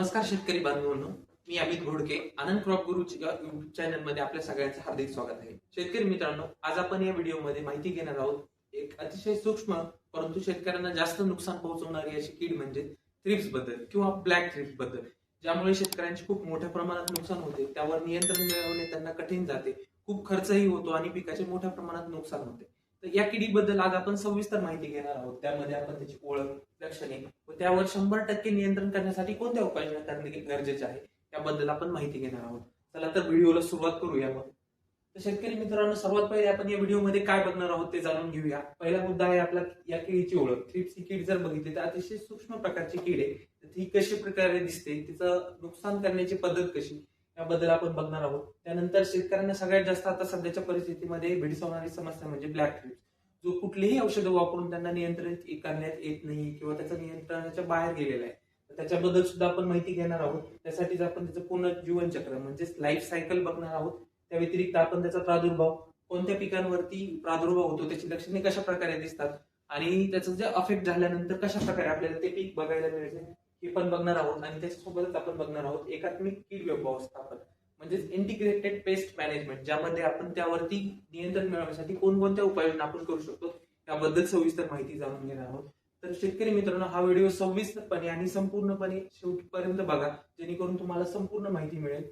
नमस्कार शेतकरी बांधवांनो. मी अमित घोडके आनंद क्रॉप गुरु युट्यूब चॅनलमध्ये आपल्या सगळ्यांचं हार्दिक स्वागत आहे. शेतकरी मित्रांनो आज आपण या व्हिडिओमध्ये माहिती घेणार आहोत एक अतिशय सूक्ष्म परंतु शेतकऱ्यांना जास्त नुकसान पोहोचवणारी अशी कीड म्हणजे थ्रिप्सबद्दल किंवा ब्लॅक थ्रिप्सबद्दल. ज्यामुळे शेतकऱ्यांचे खूप मोठ्या प्रमाणात नुकसान होते त्यावर नियंत्रण मिळवणे त्यांना कठीण जाते खूप खर्चही होतो आणि पिकाचे मोठ्या प्रमाणात नुकसान होते. तर या किडीबद्दल आज आपण सविस्तर माहिती घेणार आहोत. त्यामध्ये आपण त्याची ओळख लक्षणे व त्यावर शंभर टक्के नियंत्रण करण्यासाठी कोणत्या उपाययोजना करणे गरजेचे आहे त्याबद्दल आपण माहिती घेणार आहोत. चला तर व्हिडिओला सुरुवात करूया मग. तर शेतकरी मित्रांनो सर्वात पहिले आपण या व्हिडिओमध्ये काय बघणार आहोत ते जाणून घेऊया. पहिला मुद्दा आहे आपला या किडीची ओळख. थ्रिप्सी ही जर बघितली तर अतिशय सूक्ष्म प्रकारची किड आहे. तर ती कशी प्रकारे दिसते? तिचं नुकसान करण्याची पद्धत कशी? याबद्दल आपण बघणार आहोत. त्यानंतर शेतकऱ्यांना सगळ्यात जास्त आता सध्याच्या परिस्थितीमध्ये भेडसावणारी समस्या म्हणजे ब्लॅक थ्रिप्स जो कुठलीही औषधं वापरून त्यांना नियंत्रित करण्यात येत नाही किंवा त्याचं नियंत्रणाच्या बाहेर गेलेला आहे त्याच्याबद्दल सुद्धा आपण माहिती घेणार आहोत. त्यासाठीच आपण त्याचं पूर्ण जीवनचक्र म्हणजेच लाईफ सायकल बघणार आहोत. त्या व्यतिरिक्त आपण त्याचा प्रादुर्भाव कोणत्या पिकांवरती प्रादुर्भाव होतो त्याची लक्षणे कशा प्रकारे दिसतात आणि त्याचं जे अफेक्ट झाल्यानंतर कशा प्रकारे आपल्याला ते पीक बघायला मिळते हे पण बघणार आहोत आणि त्याच्यासोबतच आपण बघणार आहोत एकात्मिक कीड व्यवस्थापन म्हणजेच इंटिग्रेटेड पेस्ट मॅनेजमेंट ज्यामध्ये आपण त्यावरती नियंत्रण मिळवण्यासाठी कोणकोणत्या उपाययोजना आपण करू शकतो याबद्दल सविस्तर माहिती जाणून घेणार आहोत. तर शेतकरी मित्रांनो हा व्हिडिओ सविस्तरपणे आणि संपूर्णपणे शेवटपर्यंत बघा जेणेकरून तुम्हाला संपूर्ण माहिती मिळेल.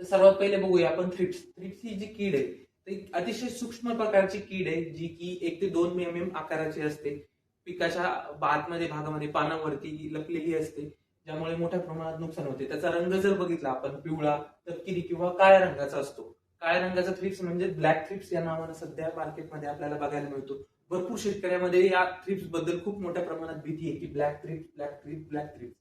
तर सर्वात पहिले बघूया आपण थ्रिप्स थ्रिप्स ही जी कीड आहे ती अतिशय सूक्ष्म प्रकारची कीड आहे जी की एक ते दोन एम एम आकाराची असते. पिकाच्या आतमध्ये भागामध्ये पानावरती लपलेली असते ज्यामुळे मोठ्या प्रमाणात नुकसान होते. त्याचा रंग जर बघितला आपण पिवळा तपकिरी किंवा काळ्या रंगाचा असतो. काळ्या रंगाचा थ्रिप्स म्हणजे ब्लॅक थ्रिप्स या नावानं सध्या मार्केटमध्ये आपल्याला बघायला मिळतो. भरपूर शेतकऱ्यामध्ये या थ्रिप्सबद्दल खूप मोठ्या प्रमाणात भीती आहे की black thrips black thrips black thrips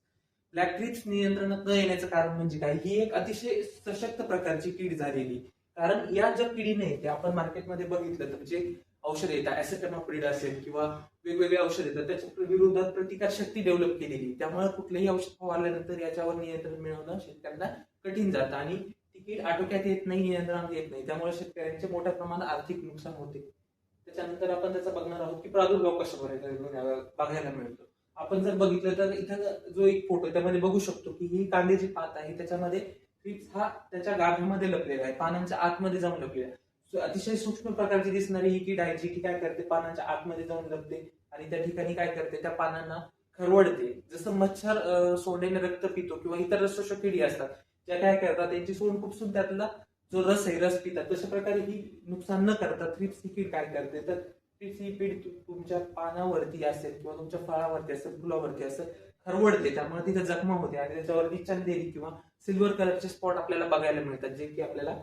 black thrips नियंत्रणात न येण्याचं कारण म्हणजे काय? ही एक अतिशय सशक्त प्रकारची कीड झालेली कारण या ज्या किडीने ते आपण मार्केटमध्ये बघितलं तर जे औषध येतात ऍसेटमाप्रिड असेल किंवा वेगवेगळे औषध येतात त्याच्या विरोधात प्रतिकार शक्ती डेव्हलप केलेली त्यामुळे कुठलंही औषध फवारल्यानंतर याच्यावर नियंत्रण मिळवणं शेतकऱ्यांना कठीण जातं आणि तिकीट आटोक्यात येत नाही नियंत्रणात येत नाही. त्यामुळे शेतकऱ्यांचे मोठ्या प्रमाणात आर्थिक नुकसान होते. त्याच्यानंतर आपण त्याचा बघणार आहोत की प्रादुर्भाव कशा बघायला मिळतो. आपण जर बघितलं तर इथं जो एक फोटो त्यामध्ये बघू शकतो की ही कांद्याची पात आहे त्याच्यामध्ये थ्रिप्स हा त्याच्या गाभ्यामध्ये लपलेला आहे पानांच्या आतमध्ये जाऊन लपलेला आहे. अतिशय सूक्ष्म प्रकारची दिसणारी ही कीड आहे जी की काय करते? पानांच्या आतमध्ये जाऊन लपते आणि त्या ठिकाणी काय करते? त्या पानांना खरवडते. जसं मच्छर सोंडेने रक्त पितो किंवा इतर रसशोषक किडी असतात ज्या काय करतात? त्यांची सोंड खूपसून त्यातला जो रस आहे रस पितात. तशा प्रकारे ही नुकसान न करता थ्रिप्स ही कीड काय करते? तर थ्रिप्स ही कीड तुमच्या पानावरती असेल किंवा तुमच्या फळावरती असेल फुलावरती असेल खरवडते. त्यामुळे तिथे जखमा होते आणि त्याच्यावरती चंदेरी किंवा सिल्वर कलरचे स्पॉट आपल्याला बघायला मिळतात जे की आपल्याला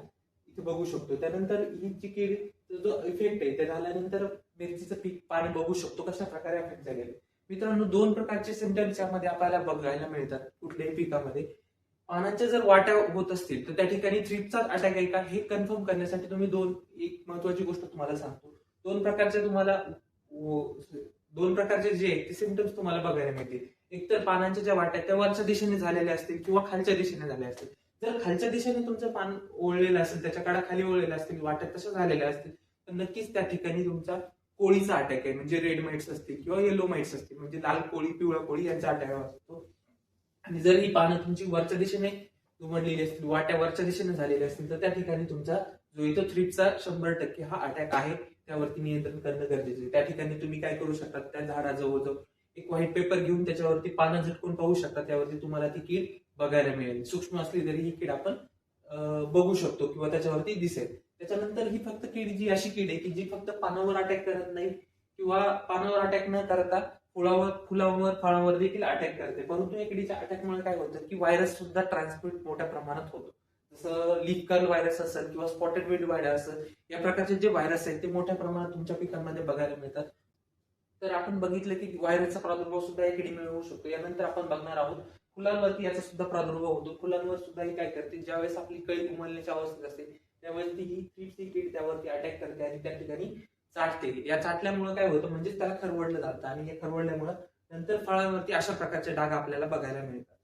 ते बघू शकतो. त्यानंतर ही जी कीड जो इफेक्ट आहे ते झाल्यानंतर मिरचीचं पीक पाणी बघू शकतो कशा प्रकारे अफेक्ट झालेले मित्रांनो दोन प्रकारचे सिमटम्स यामध्ये आपल्याला बघायला मिळतात कुठल्याही पिकामध्ये. पानांच्या जर वाट्या होत असतील तर त्या ठिकाणी थ्रिपचा अटॅक आहे का हे कन्फर्म करण्यासाठी तुम्ही दोन एक महत्वाची गोष्ट तुम्हाला सांगतो. दोन प्रकारचे तुम्हाला दोन प्रकारचे जे आहेत ते सिमटम्स तुम्हाला बघायला मिळतील. एक तर पानांच्या ज्या वाट्या त्या वरच्या दिशेने झालेल्या असतील किंवा खालच्या दिशेने झाल्या असतील. जर खालच्या दिशेने तुमचं पान ओळलेलं असेल त्याच्या काळाखाली खाली ओळलेल्या असतील वाट्या तशा झालेल्या असतील तर नक्कीच त्या ठिकाणी तुमचा कोळीचा अटॅक आहे. म्हणजे रेड माइट्स असतील किंवा येलो माइट्स असतील. म्हणजे लाल कोळी पिवळा कोळी यांचा अटॅक असतो. आणि जर ही पानं तुमची वरच्या दिशेने दुमडलेली असतील वाट्या वरच्या दिशेने झालेल्या असतील तर त्या ठिकाणी तुमचा जो इथं थ्रिपचा शंभर टक्के हा अटॅक आहे त्यावरती नियंत्रण करणं गरजेचं आहे. त्या ठिकाणी तुम्ही काय करू शकता? त्या झाडाजवळ एक व्हाईट पेपर घेऊन त्याच्यावरती पानं झटकून पाहू शकता. त्यावरती तुम्हाला ती कीड बघायला मिळेल. सूक्ष्म असली तरी ही कीड आपण बघू शकतो किंवा त्याच्यावरती दिसेल. त्याच्यानंतर ही फक्त कीड जी अशी कीड आहे की जी फक्त पानावर अटॅक करत नाही किंवा पानावर अटॅक न करता फुलावर फुलावर फळावर देखील अटॅक करते. परंतु या किडीच्या अटॅकमुळे काय होतं की व्हायरस सुद्धा ट्रान्समिट मोठ्या प्रमाणात होतो. जसं लीफ कर्ल व्हायरस असेल किंवा स्पॉटेड वेड व्हायरस असेल या प्रकारचे जे व्हायरस आहेत ते मोठ्या प्रमाणात तुमच्या पिकांमध्ये बघायला मिळतात. तर आपण बघितलं की व्हायरसचा प्रादुर्भाव सुद्धा या किडीमुळे होऊ शकतो. यानंतर आपण बघणार आहोत फुलांवरती याचा सुद्धा प्रादुर्भाव होतो. फुलांवर सुद्धा ही काय करते ज्यावेळेस आपली कळी उमलण्याची अवस्था असते त्यावेळेस ती ही थ्रिप्स ही कीड त्यावरती अटॅक करते आणि त्या ठिकाणी चाटते. या चाटल्यामुळे काय होतं म्हणजे त्याला खरवडलं जातं आणि हे खरवडल्यामुळे नंतर फळांवरती अशा प्रकारचे डाग आपल्याला बघायला मिळतात.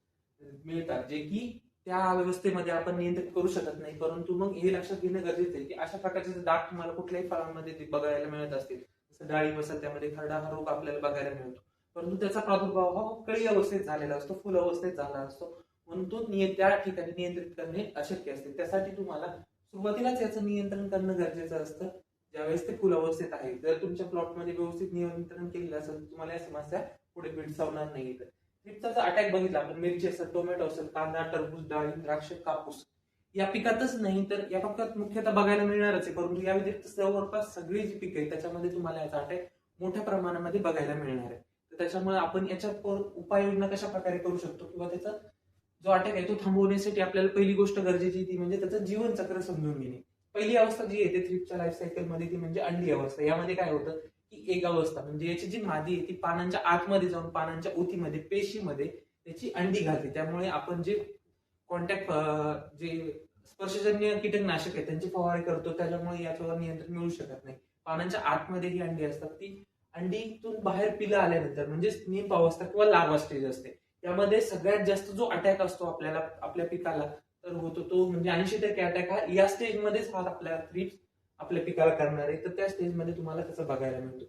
मिळतात जे की त्या व्यवस्थेमध्ये आपण नियंत्रित करू शकत नाही. परंतु मग हे लक्षात घेणं गरजेचं आहे की अशा प्रकारचे डाग तुम्हाला कुठल्याही फळांमध्ये बघायला मिळत असतील जसं डाळी असेल त्यामध्ये खरडा हा रोग आपल्याला बघायला मिळतो. परंतु त्याचा प्रादुर्भाव हा कळी अवस्थेत झालेला असतो फुल अवस्थेत झाला असतो. म्हणून तो निय- त्या ठिकाणी नियंत्रित करणे अशक्य असते. त्यासाठी तुम्हाला सुरुवातीलाच याचं नियंत्रण करणं गरजेचं असतं. ज्यावेळेस ते फुल अवस्थेत आहे. जर तुमच्या प्लॉटमध्ये व्यवस्थित नियंत्रण केलेलं असेल तर तुम्हाला या समस्या पुढे भेडसावणार नाही. तर थ्रिप्सचा अटॅक बघितला आपण मिरची असेल टोमॅटो असेल कांदा टरबूज डाळी द्राक्ष कापूस. या पिकातच नाही तर या पिकात मुख्यतः बघायला मिळणारच आहे. परंतु या व्यतिरिक्त जवळपास सगळी जी पिकं आहेत त्याच्यामध्ये तुम्हाला याचा अटॅक मोठ्या प्रमाणामध्ये बघायला मिळणार आहे. तर त्याच्यामुळे आपण याच्यावर उपाययोजना कशा प्रकारे करू शकतो? किंवा त्याचा जो अटॅक आहे तो थांबवण्यासाठी आपल्याला पहिली गोष्ट गरजेची ती म्हणजे त्याचं जीवनचक्र समजून घेणे. पहिली अवस्था जी येते थ्रिपच्या लाईफमध्ये ती म्हणजे अंडी अवस्था. यामध्ये काय होतं की एक अवस्था म्हणजे याची जी मादी आहे ती पानांच्या आतमध्ये जाऊन पानांच्या ऊतीमध्ये पेशीमध्ये त्याची अंडी घालते. त्यामुळे आपण जे कॉन्टॅक्ट जे स्पर्शजन्य कीटकनाशक आहे त्यांची फवारणी करतो त्याच्यामुळे याच्यावर नियंत्रण मिळू शकत नाही. पानांच्या आतमध्ये ही अंडी असतात ती अंडीतून बाहेर पिलं आल्यानंतर म्हणजे नीम अवस्था किंवा लार्वा स्टेज असते यामध्ये सगळ्यात जास्त जो अटॅक असतो आपल्याला आपल्या पिकाला तर होतो तो म्हणजे ऐंशी टक्के अटॅक हा या स्टेजमध्येच हा आपल्या थ्रिप्स आपल्या पिकाला करणार आहे. तर त्या स्टेजमध्ये तुम्हाला त्याचा बघायला मिळतो.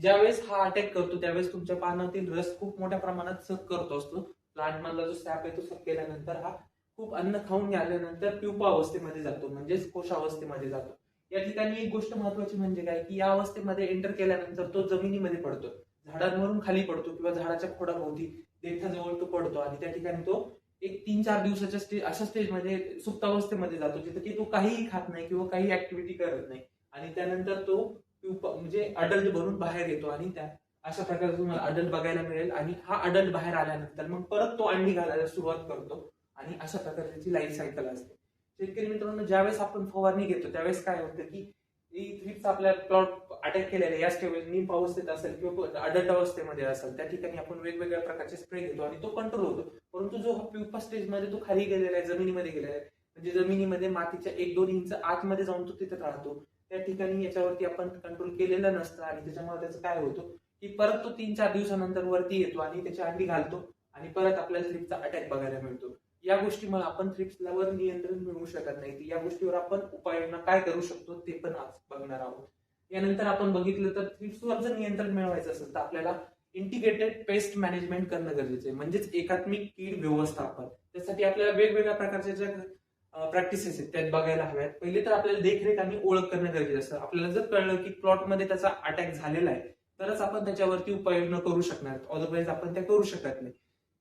ज्यावेळेस हा अटॅक करतो त्यावेळेस तुमच्या पानातील रस खूप मोठ्या प्रमाणात सक करतो असतो. प्लांटमधला जो सॅप आहे तो सक केल्यानंतर हा खूप अन्न खाऊन झाल्यानंतर प्युपा अवस्थेमध्ये जातो म्हणजेच कोशावस्थेमध्ये जातो. या ठिकाणी एक गोष्ट महत्वाची म्हणजे काय की या अवस्थेमध्ये एंटर केल्यानंतर तो जमिनीमध्ये पडतो झाडांवरून खाली पडतो किंवा झाडाच्या खोडाभोवती देठाजवळ तो पडतो आणि त्या ठिकाणी तो एक तीन चार दिवसाच्या स्टेज अशा स्टेजमध्ये सुप्तावस्थेमध्ये जातो जिथे की तो काहीही खात नाही किंवा काही ऍक्टिव्हिटी करत नाही. आणि त्यानंतर तो म्हणजे अडल्ट बनून बाहेर येतो आणि त्या अशा प्रकारे तुम्हाला अडल्ट बघायला मिळेल. आणि हा अडल्ट बाहेर आल्यानंतर मग परत तो अंडी घालायला सुरुवात करतो. आणि अशा प्रकारे त्याची लाईफ सायकल असते. शेतकरी मित्रांनो ज्यावेळेस आपण फवारणी घेतो त्यावेळेस काय होतं की थ्रीप्स आपल्या प्लॉट अटॅक केलेले या स्टेज निम अवस्थेत असेल किंवा अडल्ट अवस्थेमध्ये असेल त्या ठिकाणी आपण वेगवेगळ्या प्रकारचे स्प्रे घेतो आणि तो कंट्रोल होतो. परंतु जो प्युपा स्टेजमध्ये तो खाली गेलेला आहे जमिनीमध्ये गेलेला आहे म्हणजे जमिनीमध्ये मातीच्या एक दोन इंच आतमध्ये जाऊन तो तिथे राहतो. त्या ठिकाणी याच्यावरती आपण कंट्रोल केलेला नसतं आणि त्याच्यामुळे त्याचं काय होतं की परत तो तीन चार दिवसानंतर वरती येतो आणि त्याची अंडी घालतो आणि परत आपल्याला थ्रीपचा अटॅक बघायला मिळतो. या गोष्टीमुळे आपण थ्रिप्सलावर नियंत्रण मिळवू शकत नाही. या गोष्टीवर आपण उपाययोजना काय करू शकतो ते पण आज बघणार आहोत. यानंतर आपण बघितलं तर थ्रिप्सवर जर नियंत्रण मिळवायचं असेल तर आपल्याला इंटिग्रेटेड पेस्ट मॅनेजमेंट करणं गरजेचं आहे. म्हणजेच एकात्मिक कीड व्यवस्थापन. त्यासाठी आपल्याला वेगवेगळ्या प्रकारच्या ज्या प्रॅक्टिसेस आहेत त्यात बघायला हव्यात. पहिले तर आपल्याला देखरेख आणि ओळख करणं गरजेचं असतं. आपल्याला जर कळलं की प्लॉटमध्ये त्याचा अटॅक झालेला आहे तरच आपण त्याच्यावरती उपाययोजना करू शकणार. अदरवाईज आपण त्या करू शकत नाही.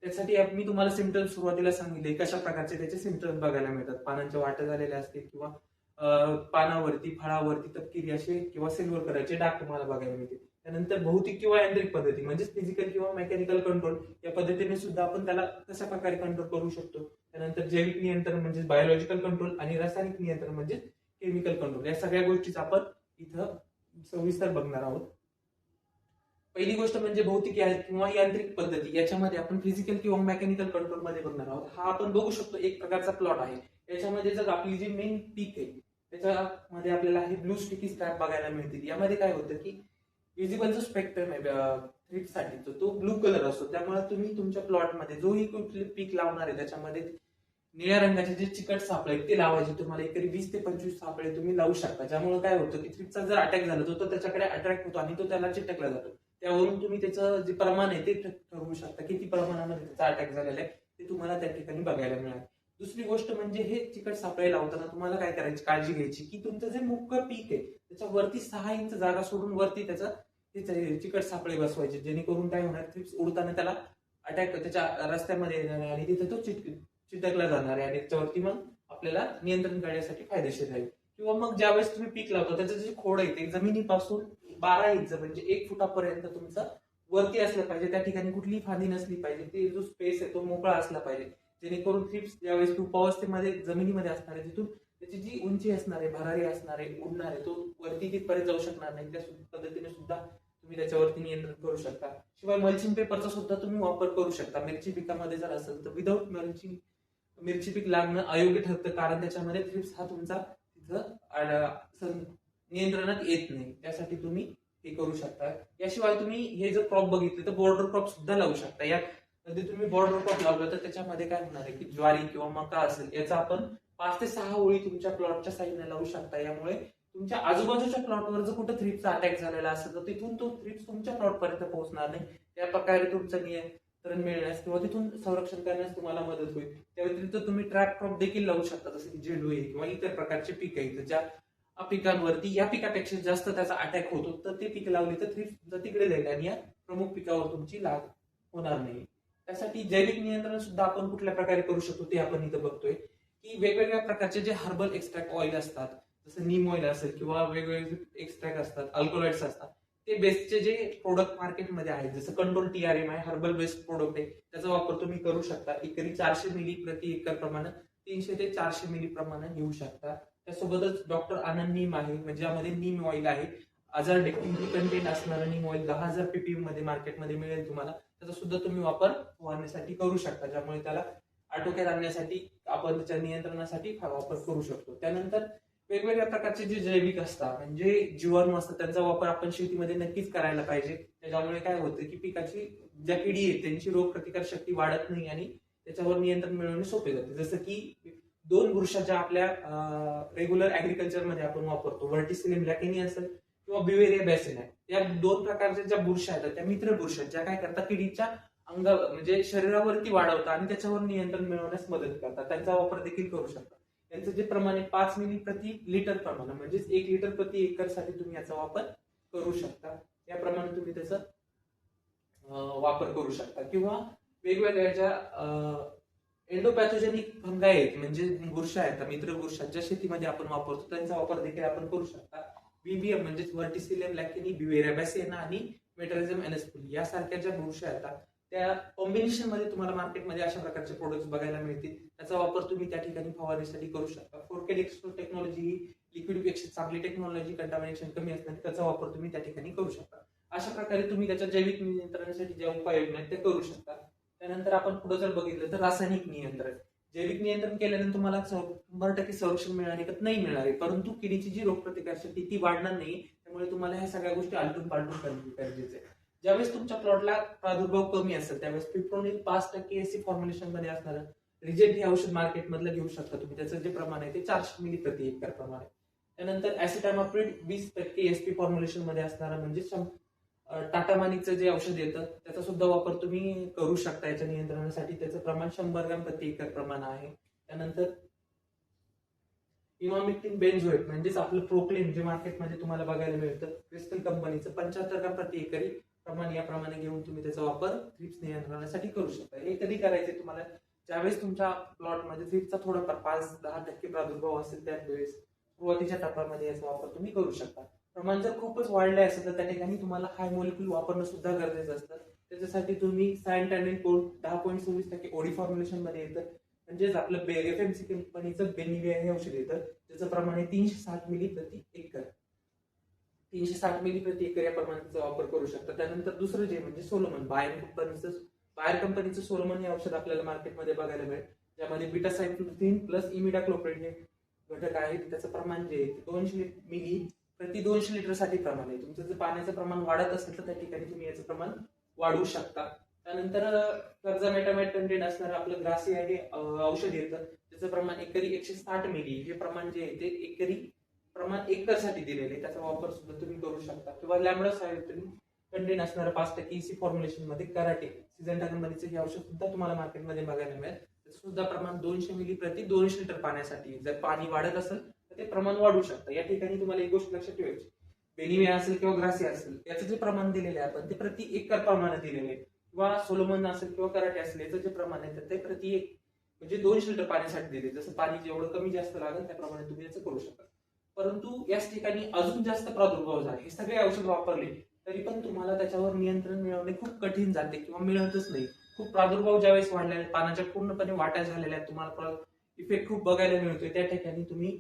त्यासाठी मी तुम्हाला सिमटम्स सुरुवातीला सांगितले. कशा प्रकारचे त्याचे सिमटम्स बघायला मिळतात? पानांच्या वाट्या झालेल्या असतील किंवा पानावरती फळावरती तपकिरी असे किंवा सिल्वर कलरचे डाग तुम्हाला बघायला मिळते त्यानंतर भौतिक किंवा यांत्रिक पद्धती म्हणजेच फिजिकल किंवा मेकॅनिकल कंट्रोल या पद्धतीने सुद्धा आपण त्याला कशा प्रकारे कंट्रोल करू शकतो? त्यानंतर जैविक नियंत्रण म्हणजे बायोलॉजिकल कंट्रोल आणि रासायनिक नियंत्रण म्हणजे केमिकल कंट्रोल या सगळ्या गोष्टीच आपण इथं सविस्तर बघणार आहोत. पहिली गोष्ट म्हणजे भौतिक या- किंवा यांत्रिक पद्धती याच्यामध्ये आपण फिजिकल किंवा मेकॅनिकल कंट्रोलमध्ये बघणार आहोत. हा आपण बघू शकतो एक प्रकारचा प्लॉट आहे. याच्यामध्ये जर आपली जी मेन पीक आहे त्याच्यामध्ये आपल्याला हे ब्लू स्टिकी स्ट्रॅप बघायला मिळतील. यामध्ये काय होतं की विजिबल जो स्पेक्ट्रम आहे थ्रिपसाठी तो ब्लू कलर असतो. त्यामुळे तुम्ही तुमच्या प्लॉटमध्ये जोही कुठले पीक लावणार आहे त्याच्यामध्ये निळ्या रंगाचे जे चिकट सापळे आहेत ते लावायचे. तुम्हाला एकरी वीस ते पंचवीस सापळे तुम्ही लावू शकता. ज्यामुळे काय होतं की थ्रिपचा जर अटॅक झाला तर तो त्याच्याकडे अट्रॅक्ट होतो आणि तो त्याला चिटकला जातो. त्यावरून तुम्ही त्याचं जे प्रमाण आहे ते ठरवू शकता. किती प्रमाणामध्ये त्याचा अटॅक झालेला आहे ते तुम्हाला त्या ठिकाणी बघायला मिळाल दुसरी गोष्ट म्हणजे हे चिकट सापळे लावताना तुम्हाला काय करायची काळजी घ्यायची की तुमचं जे मुख्य पीक आहे त्याच्या वरती सहा इंच जागा सोडून वरती त्याचा ते चिकट सापळे बसवायचे. जेणेकरून काय होणार थ्रिप्स उडताना त्याला अटॅक त्याच्या रस्त्यामध्ये येणार आहे आणि तिथे तो चिट चिटकला जाणार आहे आणि त्याच्यावरती मग आपल्याला नियंत्रण करण्यासाठी फायदेशीर राहील. किंवा मग ज्यावेळेस तुम्ही पीक लावता त्याचं जे खोड आहे ते जमिनीपासून बारा इंच म्हणजे एक फुटापर्यंत तुमचा वरती असलं पाहिजे. त्या ठिकाणी कुठलीही फांदी नसली पाहिजे. ते जो स्पेस आहे तो मोकळा असला पाहिजे. जेणेकरून थ्रिप्स ज्यावेळेस अवस्थेमध्ये जमिनीमध्ये असणार आहे तिथून त्याची जी उंची असणार आहे भरारी असणार आहे उडणार आहे तो वरती तिथपर्यंत जाऊ शकणार नाही. त्या सु- पद्धतीने सुद्धा तुम्ही त्याच्यावरती नियंत्रण करू शकता. शिवाय मल्चिंग पेपरचा सुद्धा तुम्ही वापर करू शकता. मिरची पिकामध्ये जर असेल तर विदाऊट मल्चिंग मिरची पीक लागणं अयोग्य ठरतं. कारण त्याच्यामध्ये थ्रिप्स हा तुमचा तिथं नियंत्रणात येत नाही. त्यासाठी तुम्ही हे करू शकता. याशिवाय तुम्ही हे जर क्रॉप बघितले तर बॉर्डर क्रॉप सुद्धा लावू शकता. या मध्ये तुम्ही बॉर्डर क्रॉप लावलं तर त्याच्यामध्ये काय होणार आहे की ज्वारी किंवा मका असेल याचा आपण पाच ते सहा ओळी तुमच्या प्लॉटच्या साईडने लावू शकता. यामुळे तुमच्या आजूबाजूच्या प्लॉटवर जर कुठं थ्रिप्सचा अटॅक झालेला असेल तर तिथून तो थ्रिप्स तुमच्या प्लॉटपर्यंत पोहोचणार नाही. त्या प्रकारे तुमचं नियंत्रण मिळण्यास किंवा तिथून संरक्षण करण्यास तुम्हाला मदत होईल. त्या व्यतिरिक्त तुम्ही ट्रॅप क्रॉप देखील लावू शकता जसं की झेंडू आहे किंवा इतर प्रकारचे पीक आहेत ज्या पिकांवरती या पिकापेक्षा जास्त त्याचा अटॅक होतो. तर ते पीक लावली तर थ्रिप्स तिकडे जाईल आणि या प्रमुख पिकावर तुमची लाग होणार नाही. त्यासाठी जैविक नियंत्रण सुद्धा आपण कुठल्या प्रकारे करू शकतो ते आपण इथं बघतोय. की वेगवेगळ्या प्रकारचे जे हर्बल एक्स्ट्रॅक्ट ऑइल असतात जसं नीम ऑइल असेल किंवा वेगवेगळे एक्स्ट्रॅक्ट असतात अल्कोलाइड्स असतात ते बेस्टचे जे प्रोडक्ट मार्केटमध्ये आहेत जसं कंट्रोल टी आर एम आहे हर्बल बेस्ड प्रोडक्ट आहे त्याचा वापर तुम्ही करू शकता. एकरी चारशे मिली प्रति एकर प्रमाणात तीनशे ते चारशे मिली प्रमाणात घेऊ शकता. त्यासोबतच डॉक्टर आनंद नीम आहे म्हणजे ज्यामध्ये नीम ऑइल आहे. हजार डेक्टिव्हिटी कंटेंट असणारा नीम ऑइल दहा हजार पीपीएममध्ये मार्केटमध्ये मिळेल तुम्हाला. त्याचा सुद्धा तुम्ही वापर फवारण्यासाठी करू शकता ज्यामुळे त्याला आटोक्यात आणण्यासाठी आपण त्याच्या नियंत्रणासाठी हा वापर करू शकतो. त्यानंतर वेगवेगळ्या प्रकारचे जे जैविक असतात म्हणजे जीवाणू असतात त्यांचा वापर आपण शेतीमध्ये नक्कीच करायला पाहिजे. त्याच्यामुळे काय होतं की पिकाची ज्या किडी आहे त्यांची रोगप्रतिकार शक्ती वाढत नाही आणि त्याच्यावर नियंत्रण मिळवणे सोपे जाते. जसं की दोन बुरशाच्या आपल्या रेग्युलर ऍग्रिकल्चरमध्ये आपण वापरतो व्हर्टिसिलिम लॅकेनी असेल किंवा बिवेरिया बॅसिन आहे या दोन प्रकारच्या ज्या बुरशा आहेत त्या मित्र बुरशा आहेत, ज्या काय करतात किडीच्या अंगा म्हणजे शरीरावरती वाढवतात आणि त्याच्यावर नियंत्रण मिळवण्यास मदत करतात. त्यांचा वापर देखील करू शकता त्यांचं जे प्रमाण आहे पाच मिली प्रति लिटर प्रमाण म्हणजेच एक लिटर प्रति एकरसाठी तुम्ही याचा वापर करू शकता. त्याप्रमाणे तुम्ही त्याचा वापर करू शकता. किंवा वेगवेगळ्या ज्या एंडोपॅथोजेनिक फंगाई आहेत म्हणजे बुरशा आहेत मित्र बुरशा ज्या शेतीमध्ये आपण वापरतो त्यांचा वापर देखील आपण करू शकता. बीबीएम म्हणजे व्हर्टिसिलियम लॅकिनी बिवेरिया बॅसिना आणि मेटरिझम एनएसपुली यासारख्या ज्या बुरशा आहेत त्या कॉम्बिनेशनमध्ये तुम्हाला मार्केटमध्ये अशा प्रकारचे प्रोडक्ट्स बघायला मिळतील. त्याचा वापर तुम्ही त्या ठिकाणी फवारणीसाठी करू शकता. फोरकेल टेक्नॉलॉजी ही लिक्विडपेक्षा चांगली टेक्नॉलॉजी कंटामिनेशन कमी असणार त्याचा वापर तुम्ही त्या ठिकाणी करू शकता. अशा प्रकारे तुम्ही त्याच्या जैविक नियंत्रणासाठी ज्या उपाययोजना आहेत त्या करू शकता. त्यानंतर आपण पुढे जर बघितलं तर रासायनिक नियंत्रण. जैविक नियंत्रण केल्यानंतर तुम्हाला शंभर टक्के संरक्षण मिळणार आहे का? नाही मिळणार आहे. परंतु किडीची जी रोगप्रतिकार शक्ती ती वाढणार नाही. त्यामुळे तुम्हाला ह्या सगळ्या गोष्टी आलटून पालटून करणे गरजेचे आहे. ज्यावेळेस तुमच्या प्लॉटला प्रादुर्भाव कमी असेल त्यावेळेस पिप्रोनिल पाच टक्के एसी फॉर्म्युलेशनमध्ये असणार रिजेक्ट हे औषध मार्केटमधलं घेऊ शकता तुम्ही. त्याचं जे प्रमाण आहे ते चारशे मिली प्रति एकर प्रमाण आहे. त्यानंतर ऍसिटामाप्रिड वीस टक्के एसपी फॉर्म्युलेशनमध्ये असणार म्हणजे शं- टाटा जे औषध येतं त्याचा सुद्धा वापर तुम्ही करू शकता याच्या नियंत्रणासाठी. त्याचं प्रमाण शंभर ग्रॅम प्रति एकर प्रमाण आहे. त्यानंतर इमामिक्टिन बेंझोएट म्हणजेच आपलं प्रोक्लेन जे मार्केटमध्ये तुम्हाला बघायला मिळतं क्रिस्टल कंपनीचं पंच्याहत्तर ग्राम प्रति एकरी प्रमाण याप्रमाणे घेऊन तुम्ही त्याचा वापर थ्रिप्स नियंत्रणासाठी करू शकता. हे कधी करायचे तुम्हाला? ज्यावेळेस तुमच्या प्लॉटमध्ये थ्रिप्सचा थोडाफार पाच दहा टक्के प्रादुर्भाव असेल त्यावेळेस सुरुवातीच्या टप्प्यामध्ये याचा वापर तुम्ही करू शकता. प्रमाण जर खूपच वाढलं असेल तर त्या ठिकाणी तुम्हाला हाय मोलिक्युल वापरणं सुद्धा गरजेचं असतं. त्याच्यासाठी तुम्ही सायंटॅनिन कोड दहा पॉईंट सव्वीस टक्के ओडी फॉर्म्युलेशनमध्ये येतं. म्हणजेच आपलं एफ एम सी कंपनीचं बेनिविया हे औषध येतं त्याचं प्रमाण आहे तीनशे साठ मिली प्रति एकर. तीनशे साठ मिली प्रति एकर या प्रमाणाचा वापर करू शकता. त्यानंतर दुसरं जे म्हणजे सोलोमन बायर कंपनीचं बायर कंपनीचं सोलोमन हे औषध आपल्याला मार्केटमध्ये बघायला मिळेल. ज्यामध्ये बिटा सायक्लोथिन प्लस इमिडाक्लोप्रेड हे घटक आहेत. त्याचं प्रमाण जे आहे ते दोनशे मिली प्रति दोनशे लिटरसाठी प्रमाण आहे. तुमचं जर पाण्याचं प्रमाण वाढत असेल तर त्या ठिकाणी तुम्ही याचं प्रमाण वाढवू शकता. त्यानंतर कर्जा मेटामेट कंटेंट असणारं आपलं ग्रासी आहे औषध येतं त्याचं प्रमाण एकरी एकशे साठ मिली. हे प्रमाण जे आहे ते एकरी प्रमाण एकरसाठी दिलेलं दिलेले आहे. त्याचा वापर सुद्धा तुम्ही करू शकता. किंवा लॅमडा सायट्रिन कंटेन असणारं पाच टक्के इसी फॉर्म्युलेशनमध्ये कराटे. सीझन कंपनीचं हे औषध सुद्धा तुम्हाला मार्केटमध्ये बघायला मिळेल. सुद्धा प्रमाण दोनशे मिली प्रति दोनशे लिटर पाण्यासाठी जर पाणी वाढत असेल तर ते प्रमाण वाढू शकतं. या ठिकाणी तुम्हाला एक गोष्ट लक्षात ठेवायची. बेनिमिया असेल किंवा ग्रासिया असेल याचं जे प्रमाण दिलेलं आहे आपण ते प्रति एकर प्रमाण दिलेले आहे. किंवा सोलोमन असेल किंवा कराटे असेल याचं जे प्रमाण आहे तर ते प्रति एक म्हणजे दोनशे लिटर पाण्यासाठी दिले. जसं पाणी जेवढं कमी जास्त लागेल त्याप्रमाणे तुम्ही याचं करू शकता. परंतु याच ठिकाणी अजून जास्त प्रादुर्भाव झाला. हे सगळे औषध वापरले तरी पण तुम्हाला त्याच्यावर नियंत्रण मिळवणे खूप कठीण जाते किंवा मिळतच नाही. खूप प्रादुर्भाव ज्यावेळेस वाढलेला आहे पानाच्या पूर्णपणे वाट्या झालेल्या आहेत तुम्हाला इफेक्ट खूप बघायला मिळतोय त्या ठिकाणी तुम्ही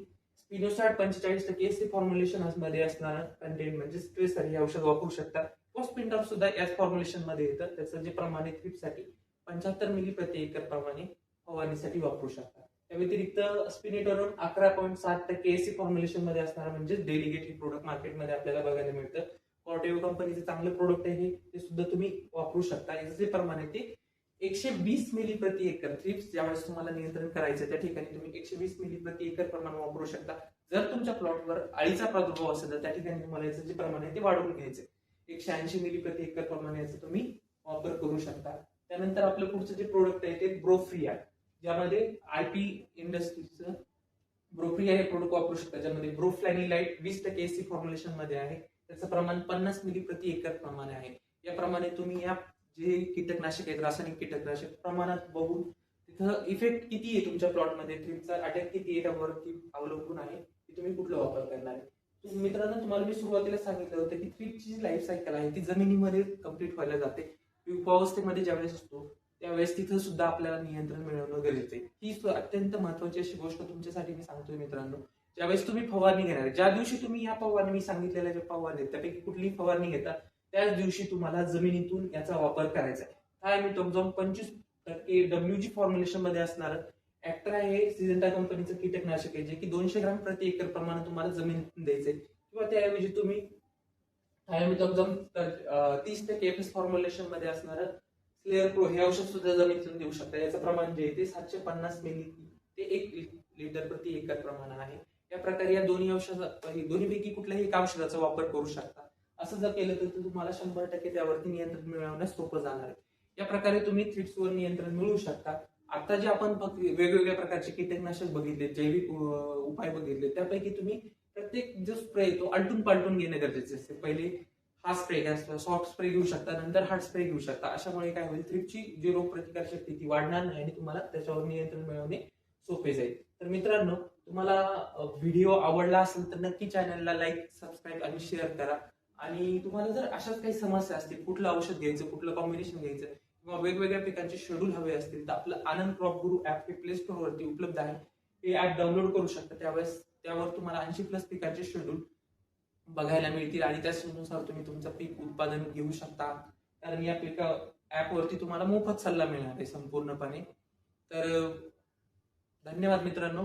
स्पिनोसाड पंचेचाळीस टक्के एसी फॉर्म्युलेशनमध्ये असणार. कंटेंट म्हणजे स्ट्रेसर हे औषध वापरू शकता स्पिंटर सुद्धा याच फॉर्म्युलेशनमध्ये येतं. त्याचं जे प्रमाण आहे पंच्याहत्तर मिली प्रति एकर प्रमाणे फवारणीसाठी वापरू शकता त्या व्यतिरिक्त स्पिनेटोरॉन अकरा पॉईंट सात टक्के एसी फॉर्म्युलेशनमध्ये असणार म्हणजे डेलिगेट हे प्रोडक्ट मार्केटमध्ये आपल्याला बघायला मिळतं. कॉर्टेओ कंपनीचं चांगलं प्रोडक्ट आहे हे. ते सुद्धा तुम्ही वापरू शकता. याचं जे प्रमाण आहे ते एकशे वीस मिली प्रति एकर थ्रिप्स ज्यावेळेस तुम्हाला नियंत्रण करायचं त्या ठिकाणी तुम्ही एकशे वीस मिली प्रति एकर प्रमाण वापरू शकता. जर तुमच्या प्लॉटवर अळीचा प्रादुर्भाव असेल तर त्या ठिकाणी तुम्हाला याचं जे प्रमाण आहे ते वाढवून घ्यायचे एकशे ऐंशी मिली प्रति एकर प्रमाणे याचा तुम्ही वापर करू शकता. त्यानंतर आपलं पुढचं जे प्रोडक्ट आहे ते ब्रोफ्रिया ज्यामध्ये आय पी इंडस्ट्रीचं ब्रोफ्रिया हे प्रोडक्ट वापरू शकता ज्यामध्ये ब्रोफ्लॅनिलाइट वीस टक्के एसी फॉर्म्युलेशनमध्ये आहे. त्याचं प्रमाण पन्नास मिली प्रति एकर प्रमाणे आहे. याप्रमाणे तुम्ही या जे कीटकनाशक आहेत रासायनिक कीटकनाशक प्रमाणात बघून तिथं इफेक्ट किती आहे तुमच्या प्लॉटमध्ये ट्रीपचा अटॅक किती आहे त्यावरती अवलंबून आहे की तुम्ही कुठला वापर करणार आहे? मित्रांनो तुम्हाला मी सुरुवातीला सांगितलं होतं की ट्रीपची जी लाईफ सायकल आहे ती जमिनीमध्ये कंप्लीट व्हायला जाते. युगावस्थेमध्ये ज्यावेळेस असतो त्यावेळेस तिथं सुद्धा आपल्याला नियंत्रण मिळवणं गरजेचं आहे. ही अत्यंत महत्वाची अशी गोष्ट तुमच्यासाठी मी सांगतोय मित्रांनो. ज्यावेळेस तुम्ही फवारणी घेणार ज्या दिवशी तुम्ही या फवारणी मी सांगितलेल्या ज्या फवारणी आहेत, त्यापैकी कुठलीही फवारणी घेता त्याच दिवशी तुम्हाला जमिनीतून याचा वापर करायचा आहे. काय मी जाऊन पंचवीस टक्के डब्ल्यू जी फॉर्म्युलेशनमध्ये असणार ऍक्ट्रा हे सिजेंटा कंपनीचं कीटकनाशक आहे जे की दोनशे ग्राम प्रति एकर प्रमाणे तुम्हाला जमिनीतून द्यायचे किंवा त्याऐवजी तुम्ही थायमिथॉक्झम तीस टक्के एफ एस फॉर्म्युलेशनमध्ये असणार स्लेअर प्रो हे औषध सुद्धा जमिनीतून देऊ शकता. याचं प्रमाण जे आहे ते सातशे पन्नास मिली ते एक लिटर प्रति एकर प्रमाण आहे. या प्रकारे या दोन्ही औषध दोन्हीपैकी कुठल्याही एका औषधाचा वापर करू शकता. असं जर केलं तर तुम्हाला शंभर टक्के त्यावरती नियंत्रण मिळवण्यास सोपं जाणार आहे. या प्रकारे तुम्ही थ्रिप्सवर नियंत्रण मिळवू शकता. आता जे आपण फक्त वेगवेगळ्या प्रकारचे कीटकनाशक बघितले जैविक उपाय बघितले त्यापैकी तुम्ही प्रत्येक जो स्प्रे तो आलटून पालटून घेणे गरजेचे असते. पहिले हा स्प्रे सॉफ्ट स्प्रे घेऊ शकता नंतर हार्ड स्प्रे घेऊ शकता. अशामुळे काय होईल थ्रिपची जी रोगप्रतिकार शक्ती ती वाढणार नाही आणि तुम्हाला त्याच्यावर नियंत्रण मिळवणे सोपे जाईल. तर मित्रांनो तुम्हाला व्हिडिओ आवडला असेल तर नक्की चॅनलला लाईक सबस्क्राईब आणि शेअर करा. आणि तुम्हाला जर अशाच काही समस्या असतील कुठलं औषध घ्यायचं कुठलं कॉम्बिनेशन घ्यायचं किंवा वेगवेगळ्या पिकांचे शेड्यूल हवे असतील तर आपलं आनंद क्रॉप गुरु ऍप हे प्ले स्टोअरवरती उपलब्ध आहे. हे ऍप डाउनलोड करू शकता. त्यावेळेस त्यावर तुम्हाला ऐंशी प्लस पिकांचे शेड्यूल बघायला मिळतील आणि त्यानुसार तुम्ही तुमचं पीक उत्पादन घेऊ शकता. कारण या पिका ॲपवरती तुम्हाला मोफत सल्ला मिळणार आहे संपूर्णपणे. तर धन्यवाद मित्रांनो.